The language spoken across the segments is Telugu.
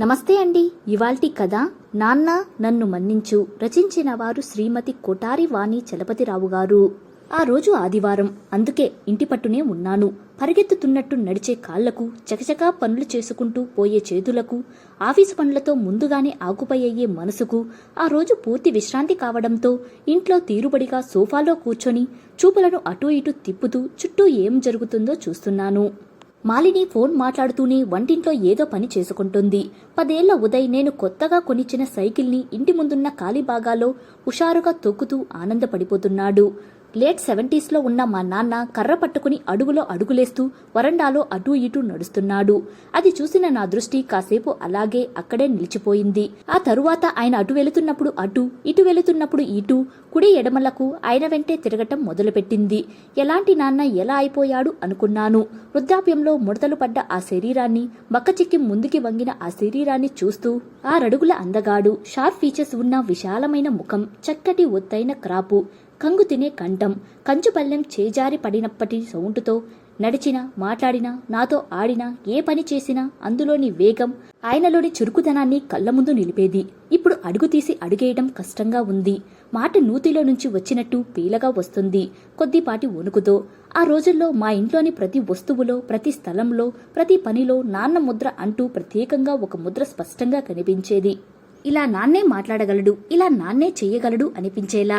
నమస్తే అండి. ఇవాల్టి కథ నాన్న నన్ను మన్నించు రచించిన వారు శ్రీమతి కొటారి వాణి చలపతిరావు గారు. ఆ రోజు ఆదివారం. అందుకే ఇంటి పట్టునే ఉన్నాను. పరిగెత్తుతున్నట్టు నడిచే కాళ్ళకు చకచకా పనులు చేసుకుంటూ పోయే చేతులకు ఆఫీసు పనులతో ముందుగానే ఆకుపయ్యే మనసుకు ఆ రోజు పూర్తి విశ్రాంతి కావడంతో ఇంట్లో తీరుబడిగా సోఫాలో కూర్చొని చూపులను అటూ ఇటూ తిప్పుతూ చుట్టూ ఏం జరుగుతుందో చూస్తున్నాను. మాలిని ఫోన్ మాట్లాడుతూనే వంటింట్లో ఏదో పని చేసుకుంటుంది. పదేళ్ళ ఉదయ్ నేను కొత్తగా కొనిచ్చిన సైకిల్ని ఇంటి ముందున్న ఖాళీ భాగాలో హుషారుగా తొక్కుతూ ఆనందపడిపోతున్నాడు. లేట్ సెవెంటీస్లో ఉన్న మా నాన్న కర్ర పట్టుకుని అడుగులో అడుగులేస్తూ వరండాలో అటూ ఇటూ నడుస్తున్నాడు. అది చూసిన నా దృష్టి కాసేపు అలాగే అక్కడే నిలిచిపోయింది. ఆ తరువాత ఆయన అటు వెళుతున్నప్పుడు అటు ఇటు వెళుతున్నప్పుడు ఇటు కుడి ఎడమలకు ఆయన వెంటే తిరగటం మొదలుపెట్టింది. ఎలాంటి నాన్న ఎలా అయిపోయాడు అనుకున్నాను. వృద్ధాప్యంలో ముడతలు పడ్డ ఆ శరీరాన్ని బక్కచిక్కి ముందుకి వంగిన ఆ శరీరాన్ని చూస్తూ ఆ రడుగుల అందగాడు షార్ప్ ఫీచర్స్ ఉన్న విశాలమైన ముఖం చక్కటి ఒత్తైన క్రాపు కంగు తినే కంఠం. కంచుపల్లెం చేజారి పడినప్పటి సౌండ్తో నడిచినా మాట్లాడినా నాతో ఆడినా ఏ పని చేసినా అందులోని వేగం ఆయనలోని చురుకుదనాన్ని కళ్ళ ముందు నిలిపేది. ఇప్పుడు అడుగు తీసి అడుగేయడం కష్టంగా ఉంది. మాట నూతిలో నుంచి వచ్చినట్టు పీలగా వస్తుంది. కొద్దిపాటి వణుకుతో ఆ రోజుల్లో మా ఇంట్లోని ప్రతి వస్తువులో ప్రతి స్థలంలో ప్రతి పనిలో నాన్న ముద్ర అంటూ ప్రత్యేకంగా ఒక ముద్ర స్పష్టంగా కనిపించేది. ఇలా నాన్నే మాట్లాడగలడు ఇలా నాన్నే చేయగలడు అనిపించేలా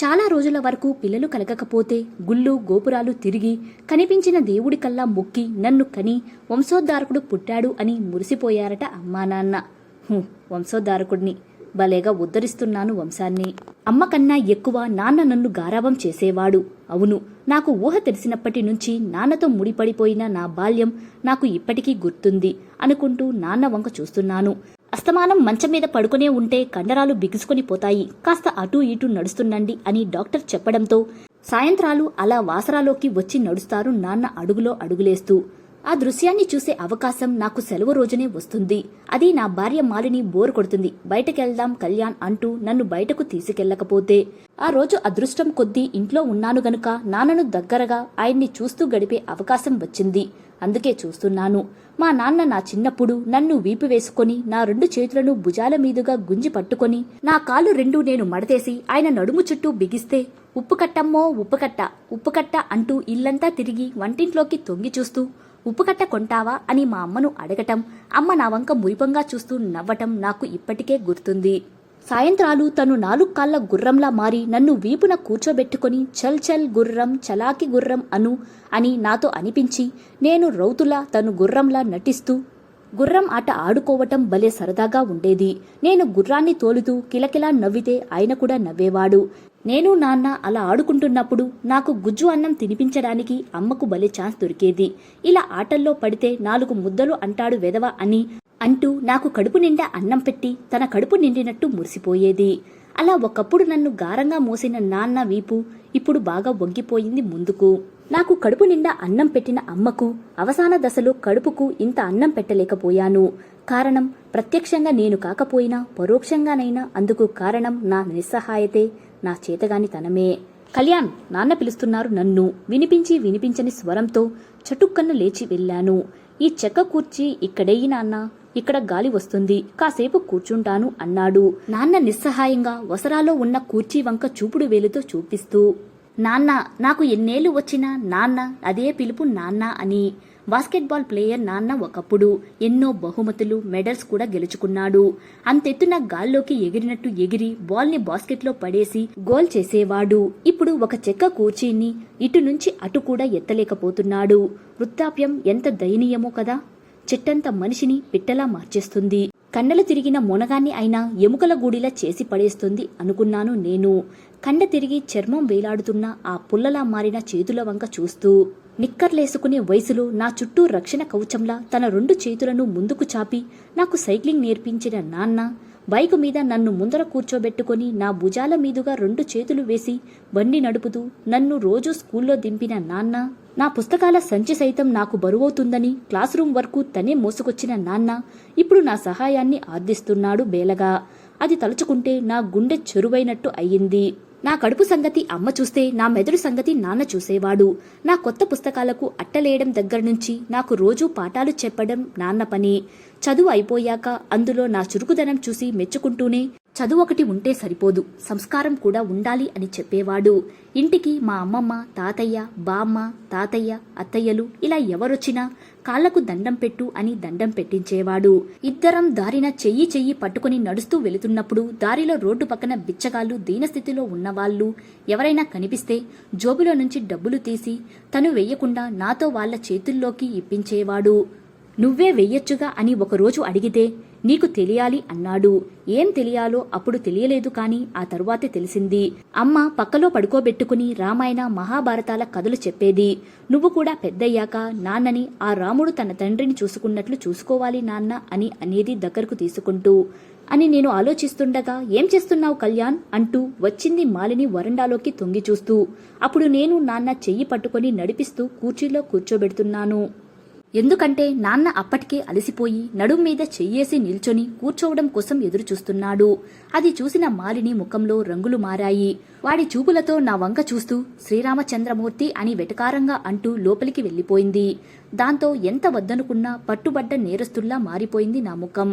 చాలా రోజుల వరకు పిల్లలు కలగకపోతే గుళ్ళు గోపురాలు తిరిగి కనిపించిన దేవుడి కల్లా మొక్కి నన్ను కని వంశోద్ధారకుడు పుట్టాడు అని మురిసిపోయారట అమ్మా నాన్న. వంశోద్ధారకుడిని భలేగా ఉద్ధరిస్తున్నాను వంశాన్ని. అమ్మ కన్నా ఎక్కువ నాన్న నన్ను గారాభం చేసేవాడు. అవును నాకు ఊహ తెలిసినప్పటి నుంచి నాన్నతో ముడిపడిపోయిన నా బాల్యం నాకు ఇప్పటికీ గుర్తుంది అనుకుంటూ నాన్న వంక చూస్తున్నాను. అస్తమానం మంచం మీద పడుకునే ఉంటే కండరాలు బిగుసుకొని పోతాయి. కాస్త అటూ ఇటూ నడుస్తుండండి అని డాక్టర్ చెప్పడంతో సాయంత్రాలు అలా వాసరాలోకి వచ్చి నడుస్తారు నాన్న అడుగులో అడుగులేస్తూ. ఆ దృశ్యాన్ని చూసే అవకాశం నాకు సెలవు రోజునే వస్తుంది. అది నా భార్య మాలిని బోరు కొడుతుంది. బయటకెళ్దాం కళ్యాణ్ అంటూ నన్ను బయటకు తీసుకెళ్ళకపోతే ఆ రోజు అదృష్టం కొద్దీ ఇంట్లో ఉన్నాను గనుక నాన్నను దగ్గరగా ఆయన్ని చూస్తూ గడిపే అవకాశం వచ్చింది. అందుకే చూస్తున్నాను. మా నాన్న నా చిన్నప్పుడు నన్ను వీపు వేసుకొని నా రెండు చేతులను భుజాల మీదుగా గుంజి పట్టుకొని నా కాలు రెండు నేను మడతేసి ఆయన నడుము చుట్టూ బిగిస్తే ఉప్పు కట్టమ్మో ఉప్పు కట్ట ఉప్పు కట్ట అంటూ ఇల్లంతా తిరిగి వంటింట్లోకి తొంగి చూస్తూ ఉప్పు కట్ట కొంటావా అని మా అమ్మను అడగటం అమ్మ నా వంక మురిపంగా చూస్తూ నవ్వటం నాకు ఇప్పటికే గుర్తుంది. సాయంత్రాలు తను నాలుగు కాళ్ళ గుర్రంలా మారి నన్ను వీపున కూర్చోబెట్టుకుని చల్ చల్ గుర్రం చలాకి గుర్రం అను అని నాతో అనిపించి నేను రౌతులా తను గుర్రంలా నటిస్తూ గుర్రం ఆట ఆడుకోవటం భలే సరదాగా ఉండేది. నేను గుర్రాన్ని తోలుతూ కిలకిలా నవ్వితే ఆయన కూడా నవ్వేవాడు. నేను నాన్న అలా ఆడుకుంటున్నప్పుడు నాకు గుజ్జు అన్నం తినిపించడానికి అమ్మకు భలే ఛాన్స్ దొరికేది. ఇలా ఆటల్లో పడితే నాలుగు ముద్దలు అంటాడు వెదవ అని అంటూ నాకు కడుపు నిండా అన్నం పెట్టి తన కడుపు నిండినట్టు మురిసిపోయేది. అలా ఒకప్పుడు నన్ను గారంగా మోసిన నాన్న వీపు ఇప్పుడు బాగా వంగిపోయింది ముందుకు. నాకు కడుపు నిండా అన్నం పెట్టిన అమ్మకు అవసాన దశలో కడుపుకు ఇంత అన్నం పెట్టలేకపోయాను. కారణం ప్రత్యక్షంగా నేను కాకపోయినా పరోక్షంగానైనా అందుకు కారణం నా నిస్సహాయతే నా చేతగాని తనమే కళ్యాణ్ నాన్న పిలుస్తున్నారు నన్ను. వినిపించి వినిపించని స్వరంతో చటుక్కన్ను లేచి వెళ్ళాను. ఈ చెక్క కూర్చి ఇక్కడేయి నాన్న. ఇక్కడ గాలి వస్తుంది. కాసేపు కూర్చుంటాను అన్నాడు. నాన్న నిస్సహాయంగా వసరాలో ఉన్న కూర్చీ వంక చూపుడు వేలుతో చూపిస్తూ నాన్న నాకు ఎన్నేళ్ళు వచ్చినా నాన్న అదే పిలుపు నాన్న అని. బాస్కెట్బాల్ ప్లేయర్ నాన్న ఒకప్పుడు ఎన్నో బహుమతులు మెడల్స్ కూడా గెలుచుకున్నాడు. అంతెత్తున గాల్లోకి ఎగిరినట్టు ఎగిరి బాల్ని బాస్కెట్లో పడేసి గోల్ చేసేవాడు. ఇప్పుడు ఒక చెక్క కూర్చీని ఇటు నుంచి అటు కూడా ఎత్తలేకపోతున్నాడు. వృద్ధాప్యం ఎంత దయనీయమో కదా. చెట్టంత మనిషిని పిట్టలా మార్చేస్తుంది. కండలు తిరిగిన మొనగాన్ని అయినా ఎముకల గూడిలా చేసి పడేస్తుంది అనుకున్నాను నేను. కండ తిరిగి చర్మం వేలాడుతున్న ఆ పుల్లలా మారిన చేతుల వంక చూస్తూ నిక్కర్లేసుకునే వయసులో నా చుట్టూ రక్షణ కవచంలా తన రెండు చేతులను ముందుకు చాపి నాకు సైక్లింగ్ నేర్పించిన నాన్న బైకు మీద నన్ను ముందర కూర్చోబెట్టుకొని నా భుజాల మీదుగా రెండు చేతులు వేసి బండి నడుపుతూ నన్ను రోజూ స్కూల్లో దింపిన నాన్న నా పుస్తకాల సంచి సైతం నాకు బరువవుతుందని క్లాస్ రూమ్ వరకు తనే మోసుకొచ్చిన నాన్న ఇప్పుడు నా సహాయాన్ని ఆర్థిస్తున్నాడు బేలగా. అది తలుచుకుంటే నా గుండె చెరువైనట్టు అయ్యింది. నా కడుపు సంగతి అమ్మ చూస్తే నా మెదడు సంగతి నాన్న చూసేవాడు. నా కొత్త పుస్తకాలకు అట్టలేయడం దగ్గర నుంచి నాకు రోజూ పాఠాలు చెప్పడం నాన్న పని. చదువు అయిపోయాక అందులో నా చురుకుదనం చూసి మెచ్చుకుంటూనే చదువు ఒకటి ఉంటే సరిపోదు సంస్కారం కూడా ఉండాలి అని చెప్పేవాడు. ఇంటికి మా అమ్మమ్మ తాతయ్య బామ్మ తాతయ్య అత్తయ్యలు ఇలా ఎవరొచ్చినా కాళ్ళకు దండం పెట్టు అని దండం పెట్టించేవాడు. ఇద్దరం దారిన చెయ్యి చెయ్యి పట్టుకుని నడుస్తూ వెళుతున్నప్పుడు దారిలో రోడ్డు పక్కన బిచ్చగాళ్ళు దీనస్థితిలో ఉన్నవాళ్ళు ఎవరైనా కనిపిస్తే జోబులో నుంచి డబ్బులు తీసి తను వెయ్యకుండా నాతో వాళ్ళ చేతుల్లోకి ఇప్పించేవాడు. నువ్వే వెయ్యొచ్చుగా అని ఒకరోజు అడిగితే నీకు తెలియాలి అన్నాడు. ఏం తెలియాలో అప్పుడు తెలియలేదు కాని ఆ తరువాతే తెలిసింది. అమ్మ పక్కలో పడుకోబెట్టుకుని రామాయణ మహాభారతాల కథలు చెప్పేది. నువ్వు కూడా పెద్దయ్యాక నాన్నని ఆ రాముడు తన తండ్రిని చూసుకున్నట్లు చూసుకోవాలి నాన్న అని అనేది దగ్గరకు తీసుకుంటూ అని నేను ఆలోచిస్తుండగా ఏం చేస్తున్నావు కళ్యాణ్? అంటూ వచ్చింది మాలిని వరండాలోకి తొంగి చూస్తూ. అప్పుడు నేను నాన్న చెయ్యి పట్టుకొని నడిపిస్తూ కూర్చీలో కూర్చోబెడుతున్నాను. ఎందుకంటే నాన్న అప్పటికే అలసిపోయి నడుం మీద చెయ్యేసి నిల్చొని కూర్చోవడం కోసం ఎదురుచూస్తున్నాడు. అది చూసిన మాలిని ముఖంలో రంగులు మారాయి. వాడి చూపులతో నా వంక చూస్తూ శ్రీరామచంద్రమూర్తి అని వెటకారంగా అంటూ లోపలికి వెళ్ళిపోయింది దాంతో ఎంత వద్దనుకున్నా పట్టుబడ్డ నేరస్తుల్లా మారిపోయింది నా ముఖం.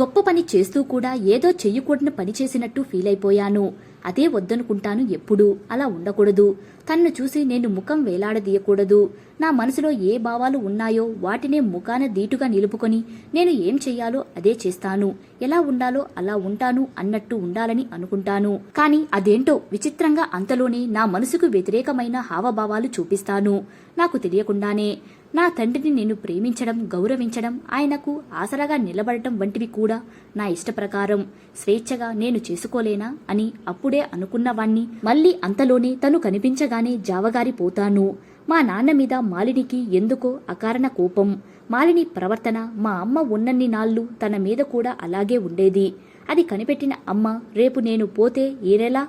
గొప్ప పని చేస్తూ కూడా ఏదో చెయ్యకూడని పని చేసినట్టు ఫీల్ అయిపోయాను అదే వద్దనుకుంటాను ఎప్పుడూ. అలా ఉండకూడదు. తన్ను చూసి నేను ముఖం వేలాడదీయకూడదు. నా మనసులో ఏ భావాలు ఉన్నాయో వాటినే ముఖాన దీటుగా నిలుపుకొని నేను ఏం చెయ్యాలో అదే చేస్తాను. ఎలా ఉండాలో అలా ఉంటాను అన్నట్టు ఉండాలని అనుకుంటాను. కాని అదేంటో విచిత్రంగా అంతలోనే నా మనసుకు వ్యతిరేకమైన హావభావాలు చూపిస్తాను. నాకు తెలియకుండానే నా తండ్రిని నేను ప్రేమించడం గౌరవించడం ఆయనకు ఆసరాగా నిలబడటం వంటివి కూడా నా ఇష్టప్రకారం. స్వేచ్ఛగా నేను చేసుకోలేనా అని అప్పుడు అనుకున్నవాణ్ణి మళ్ళీ అంతలోనే తను కనిపించగానే జావగారిపోతాను మా నాన్న మీద మాలినికి ఎందుకో అకారణ కోపం. మాలిని ప్రవర్తన మా అమ్మ ఉన్నన్ని నాళ్ళు తన మీద కూడా అలాగే ఉండేది. అది కనిపెట్టిన అమ్మ రేపు నేను పోతే ఏరెలా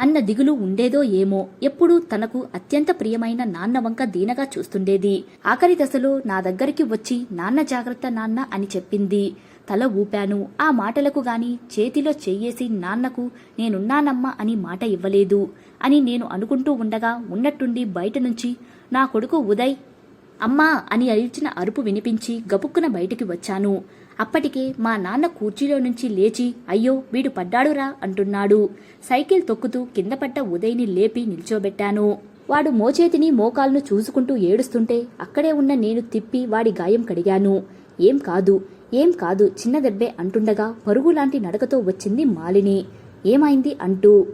అన్న దిగులు ఉండేదో ఏమో. ఎప్పుడూ తనకు అత్యంత ప్రియమైన నాన్న వంక దీనగా చూస్తుండేది. ఆఖరి దశలో నా దగ్గరికి వచ్చి నాన్న జాగ్రత్త నాన్న అని చెప్పింది. తల ఊపాను. ఆ మాటలకు గాని చేతిలో చెయ్యేసి నాన్నకు నేనున్నానమ్మా అని మాట ఇవ్వలేదు. అని నేను అనుకుంటూ ఉండగా ఉన్నట్టుండి బయట నుంచి నా కొడుకు ఉదయ్ అమ్మా అని అరిచిన అరుపు వినిపించి గబుక్కున బయటికి వచ్చాను. అప్పటికే మా నాన్న కుర్చీలో నుంచి లేచి అయ్యో వీడు పడ్డాడురా అంటున్నాడు. సైకిల్ తొక్కుతూ కింద పడ్డ ఉదయ్ని లేపి నిల్చోబెట్టాను. వాడు మోచేతిని మోకాలను చూసుకుంటూ ఏడుస్తుంటే అక్కడే ఉన్న నేను తిప్పి వాడి గాయం కడిగాను. ఏం కాదు ఏం కాదు చిన్న దెబ్బే అంటుండగా పరుగులాంటి నడకతో వచ్చింది మాలిని. ఏమైంది అంటూ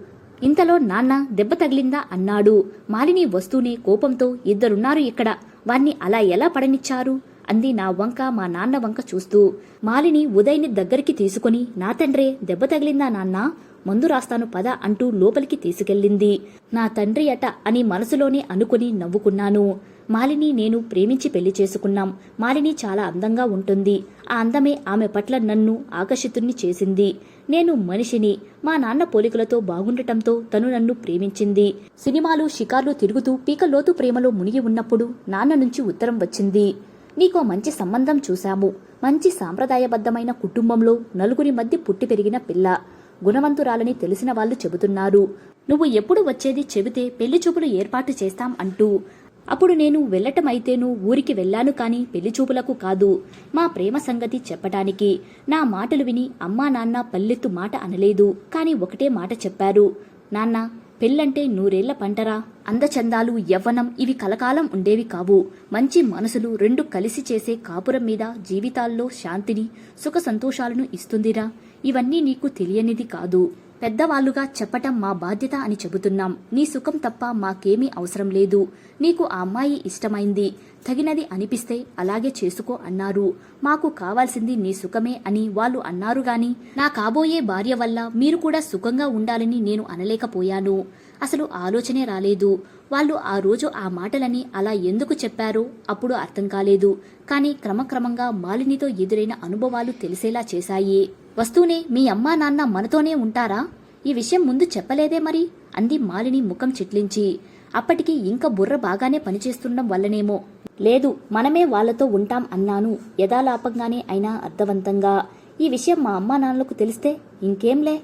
ఇంతలో నాన్న దెబ్బ తగిలిందా అన్నాడు. మాలిని వస్తూనే కోపంతో ఇద్దరున్నారు ఇక్కడ. వాణ్ణి అలా ఎలా పడనిచ్చారు? అంది నా వంక మా నాన్న వంక చూస్తూ. మాలిని ఉదయ్ని దగ్గరికి తీసుకుని నా తండ్రే దెబ్బ తగిలిందా నాన్నా? మందు రాస్తాను పద అంటూ లోపలికి తీసుకెళ్ళింది. నా తండ్రి అట అని మనసులోనే అనుకుని నవ్వుకున్నాను. మాలిని నేను ప్రేమించి పెళ్ళి చేసుకున్నాం. మాలిని చాలా అందంగా ఉంటుంది. ఆ అందమే ఆమె పట్ల నన్ను ఆకర్షితుణ్ణి చేసింది. నేను మనిషిని. మా నాన్న పోలికలతో బాగుండటంతో తను నన్ను ప్రేమించింది. సినిమాలు షికార్లు తిరుగుతూ పీకలోతు ప్రేమలో మునిగి ఉన్నప్పుడు నాన్న నుంచి ఉత్తరం వచ్చింది. నీకో మంచి సంబంధం చూశాము. మంచి సాంప్రదాయబద్ధమైన కుటుంబంలో నలుగురి మధ్య పుట్టి పెరిగిన పిల్ల. గుణవంతురాలని తెలిసిన వాళ్ళు చెబుతున్నారు. నువ్వు ఎప్పుడు వచ్చేది చెబితే పెళ్ళి చూపులు ఏర్పాటు చేస్తాం అంటూ అప్పుడు నేను వెళ్ళటమైతేను ఊరికి వెళ్ళాను కాని పెళ్ళిచూపులకు కాదు. మా ప్రేమ సంగతి చెప్పటానికి. నా మాటలు విని అమ్మా నాన్న పల్లెత్తు మాట అనలేదు. కాని ఒకటే మాట చెప్పారు. నాన్న పెళ్ళంటే నూరేళ్ళ పంటరా? అందచందాలు యవ్వనం ఇవి కలకాలం ఉండేవి కావు. మంచి మనసులు రెండు కలిసి చేసే కాపురం మీద జీవితాల్లో శాంతిని సుఖ సంతోషాలను ఇస్తుందిరా. ఇవన్నీ నీకు తెలియనిది కాదు. పెద్దవాళ్ళుగా చెప్పటం మా బాధ్యత అని చెబుతున్నాం. నీ సుఖం తప్ప మాకేమీ అవసరం లేదు. నీకు ఆ అమ్మాయి ఇష్టమైంది. తగినది అనిపిస్తే అలాగే చేసుకో అన్నారు. మాకు కావాల్సింది నీ సుఖమే అని వాళ్ళు అన్నారు గాని నా కాబోయే భార్య వల్ల మీరు కూడా సుఖంగా ఉండాలని నేను అనలేకపోయాను. అసలు ఆలోచనే రాలేదు. వాళ్ళు ఆ రోజు ఆ మాటలని అలా ఎందుకు చెప్పారో అప్పుడు అర్థం కాలేదు. కానీ క్రమక్రమంగా మాలినితో ఎదురైన అనుభవాలు తెలిసేలా చేశాయి. వస్తూనే మీ అమ్మా నాన్న మనతోనే ఉంటారా? ఈ విషయం ముందు చెప్పలేదే మరి? అంది మాలిని ముఖం చిట్లించి. అప్పటికి ఇంకా బుర్ర బాగానే పనిచేస్తుండడం వల్లనేమో. లేదు మనమే వాళ్ళతో ఉంటాం అన్నాను. యథాలాపంగానే అయినా అర్థవంతంగా. ఈ విషయం మా అమ్మా నాన్నలకు తెలిస్తే ఇంకేంలే?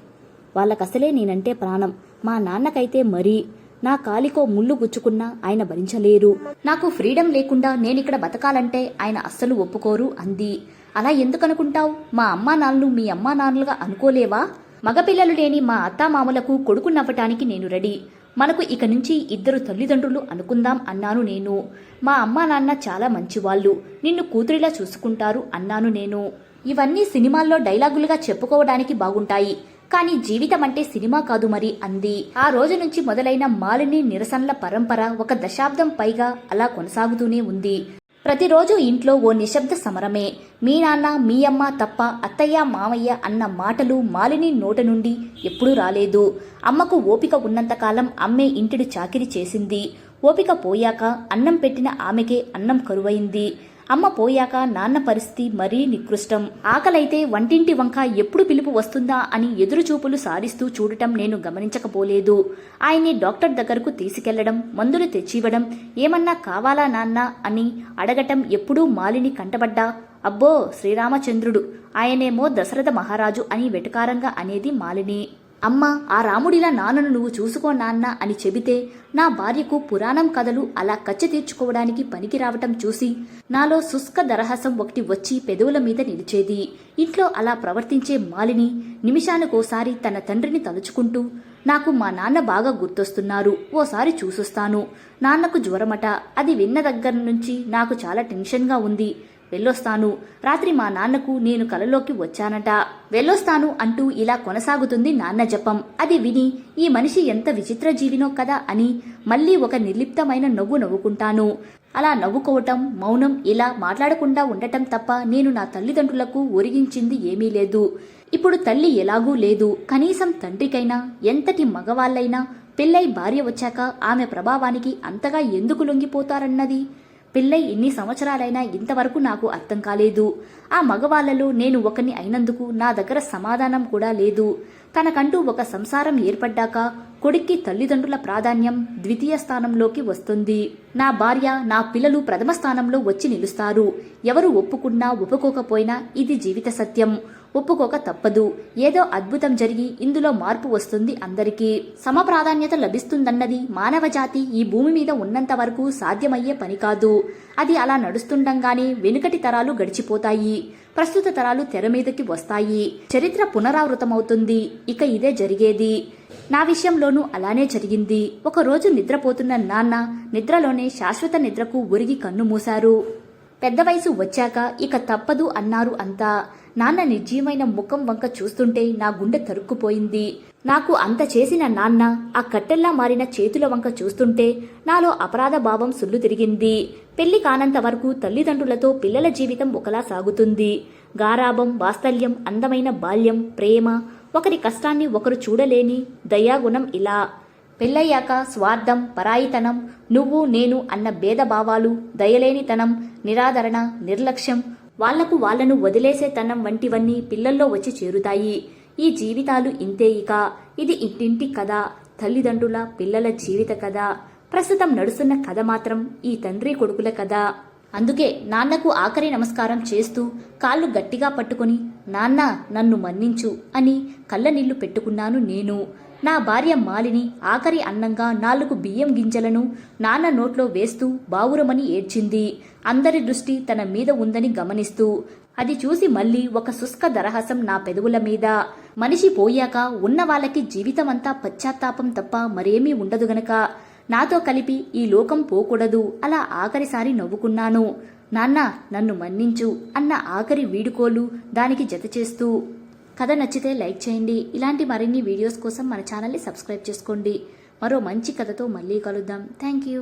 వాళ్ళకసలే నేనంటే ప్రాణం. మా నాన్నకైతే మరీ. నా కాలికో ముళ్ళు గుచ్చుకున్నా ఆయన భరించలేరు. నాకు ఫ్రీడమ్ లేకుండా నేనిక్కడ బతకాలంటే ఆయన అస్సలు ఒప్పుకోరు అంది. అలా ఎందుకనుకుంటావు? మా అమ్మా నాన్నలు మీ అమ్మా నాన్నలుగా అనుకోలేవా? మగపిల్లలు లేని మా అత్తామామలకు కొడుకు నవ్వటానికి నేను రెడీ. మనకు ఇక నుంచి ఇద్దరు తల్లిదండ్రులు అనుకుందాం అన్నాను నేను. మా అమ్మా నాన్న చాలా మంచివాళ్ళు. నిన్ను కూతురిలా చూసుకుంటారు అన్నాను నేను. ఇవన్నీ సినిమాల్లో డైలాగులుగా చెప్పుకోవడానికి బాగుంటాయి. కానీ జీవితం అంటే సినిమా కాదు మరి అంది. ఆ రోజు నుంచి మొదలైన మాలిని నిరసనల పరంపర ఒక దశాబ్దం పైగా అలా కొనసాగుతూనే ఉంది. ప్రతిరోజు ఇంట్లో ఓ నిశ్శబ్ద సమరమే. మీ నాన్న మీ అమ్మ తప్ప అత్తయ్య మామయ్య అన్న మాటలు మాలిని నోట నుండి ఎప్పుడూ రాలేదు. అమ్మకు ఓపిక ఉన్నంతకాలం అమ్మే ఇంటిడు చాకిరి చేసింది. ఓపిక పోయాక అన్నం పెట్టిన ఆమెకే అన్నం కరువైంది. అమ్మ పోయాక నాన్న పరిస్థితి మరీ నికృష్టం. ఆకలైతే వంటింటి వంక ఎప్పుడు పిలుపు వస్తుందా అని ఎదురుచూపులు సారిస్తూ చూడటం నేను గమనించకపోలేదు. ఆయన్ని డాక్టర్ దగ్గరకు తీసుకెళ్ళడం మందులు తెచ్చివ్వడం ఏమన్నా కావాలా నాన్న అని అడగటం ఎప్పుడూ మాలిని కంటబడ్డా. అబ్బో శ్రీరామచంద్రుడు ఆయనేమో దశరథ మహారాజు అని వెటకారంగా అనేది మాలిని. అమ్మ ఆ రాముడిలా నాన్నను నువ్వు చూసుకో నాన్న అని చెబితే నా భార్యకు పురాణం కథలు అలా కచ్చి తీర్చుకోవడానికి పనికి రావటం చూసి నాలో శుష్క దరహసం ఒకటి వచ్చి పెదవుల మీద నిలిచేది. ఇంట్లో అలా ప్రవర్తించే మాలిని నిమిషానికోసారి తన తండ్రిని తలుచుకుంటూ నాకు మా నాన్న బాగా గుర్తొస్తున్నారు ఓసారి చూసొస్తాను. నాన్నకు జ్వరమట అది విన్న దగ్గర నుంచి నాకు చాలా టెన్షన్గా ఉంది. వెళ్ళొస్తాను. రాత్రి మా నాన్నకు నేను కలలోకి వచ్చానట. వెళ్ళొస్తాను అంటూ ఇలా కొనసాగుతుంది నాన్న జపం. అది విని ఈ మనిషి ఎంత విచిత్ర జీవినో కదా అని మళ్ళీ ఒక నిర్లిప్తమైన నవ్వు నవ్వుకుంటాను. అలా నవ్వుకోవటం మౌనం ఇలా మాట్లాడకుండా ఉండటం తప్ప నేను నా తల్లిదండ్రులకు ఒరిగించింది ఏమీ లేదు. ఇప్పుడు తల్లి ఎలాగూ లేదు. కనీసం తండ్రికైనా ఎంతటి మగవాళ్ళైనా పెళ్ళై భార్య వచ్చాక ఆమె ప్రభావానికి అంతగా ఎందుకు లొంగిపోతారన్నది పెళ్ళై ఎన్ని సంవత్సరాలైనా ఇంతవరకు నాకు అర్థం కాలేదు. ఆ మగవాళ్ళలో నేను ఒకని అయినందుకు నా దగ్గర సమాధానం కూడా లేదు. తనకంటూ ఒక సంసారం ఏర్పడ్డాక కొడుక్కి తల్లిదండ్రుల ప్రాధాన్యం ద్వితీయ స్థానంలోకి వస్తుంది. నా భార్య నా పిల్లలు ప్రథమ స్థానంలో వచ్చి నిలుస్తారు. ఎవరు ఒప్పుకున్నా ఒప్పుకోకపోయినా ఇది జీవిత సత్యం. ఒప్పుకోక తప్పదు. ఏదో అద్భుతం జరిగి ఇందులో మార్పు వస్తుంది అందరికీ. సమ ప్రాధాన్యత లభిస్తుందన్నది మానవ జాతి ఈ భూమి మీద ఉన్నంత వరకు సాధ్యమయ్యే పని కాదు. అది అలా నడుస్తుండగానే వెనుకటి తరాలు గడిచిపోతాయి. ప్రస్తుత తరాలు తెర మీదకి వస్తాయి. చరిత్ర పునరావృతమవుతుంది. ఇక ఇదే జరిగేది. నా విషయంలోనూ అలానే జరిగింది. ఒకరోజు నిద్రపోతున్న నాన్న నిద్రలోనే శాశ్వత నిద్రకు ఒరిగి కన్ను మూశారు. పెద్ద వయసు వచ్చాక ఇక తప్పదు అన్నారు అంతా. నాన్న నిర్జీవమైన ముఖం వంక చూస్తుంటే నా గుండె తరుక్కుపోయింది. నాకు అంత చేసిన నాన్న ఆ కట్టెల్లా మారిన చేతుల వంక చూస్తుంటే నాలో అపరాధ భావం సుల్లు తిరిగింది. పెళ్ళి కానంత వరకు తల్లిదండ్రులతో పిల్లల జీవితం ఒకలా సాగుతుంది. గారాభం వాత్సల్యం అందమైన బాల్యం ప్రేమ ఒకరి కష్టాన్ని ఒకరు చూడలేని దయాగుణం ఇలా. పెళ్ళయ్యాక స్వార్థం పరాయితనం నువ్వు నేను అన్న భేదభావాలు దయలేనితనం నిరాదరణ నిర్లక్ష్యం వాళ్ళకు వాళ్ళను వదిలేసే తనం వంటివన్నీ పిల్లల్లో వచ్చి చేరుతాయి. ఈ జీవితాలు ఇంతే ఇక. ఇది ఇంటింటి కథ తల్లిదండ్రుల పిల్లల జీవిత కథ. ప్రస్తుతం నడుస్తున్న కథ మాత్రం ఈ తండ్రి కొడుకుల కథ. అందుకే నాన్నకు ఆఖరి నమస్కారం చేస్తూ కాళ్ళు గట్టిగా పట్టుకుని నాన్న నన్ను మన్నించు అని కళ్ళ నీళ్ళు పెట్టుకున్నాను నేను. నా భార్య మాలిని ఆఖరి అన్నంగా నాలుగు బియ్యం గింజలను నాన్న నోట్లో వేస్తూ బావురమని ఏడ్చింది. అందరి దృష్టి తన మీద ఉందని గమనిస్తూ అది చూసి మళ్ళీ ఒక శుష్క దరహాసం నా పెదవుల మీద. మనిషి పోయాక ఉన్న వాళ్ళకి జీవితమంతా పశ్చాత్తాపం తప్ప మరేమీ ఉండదు గనక. నాతో కలిపి ఈ లోకం పోకూడదు అలా ఆఖరిసారి నవ్వుకున్నాను. నాన్న నన్ను మన్నించు అన్న ఆఖరి వీడుకోలు దానికి జత చేస్తూ కథ నచ్చితే లైక్ చేయండి. ఇలాంటి మరిన్ని వీడియోస్ కోసం మన ఛానల్ని సబ్స్క్రైబ్ చేసుకోండి. మరో మంచి కథతో మళ్ళీ కలుద్దాం. Thank you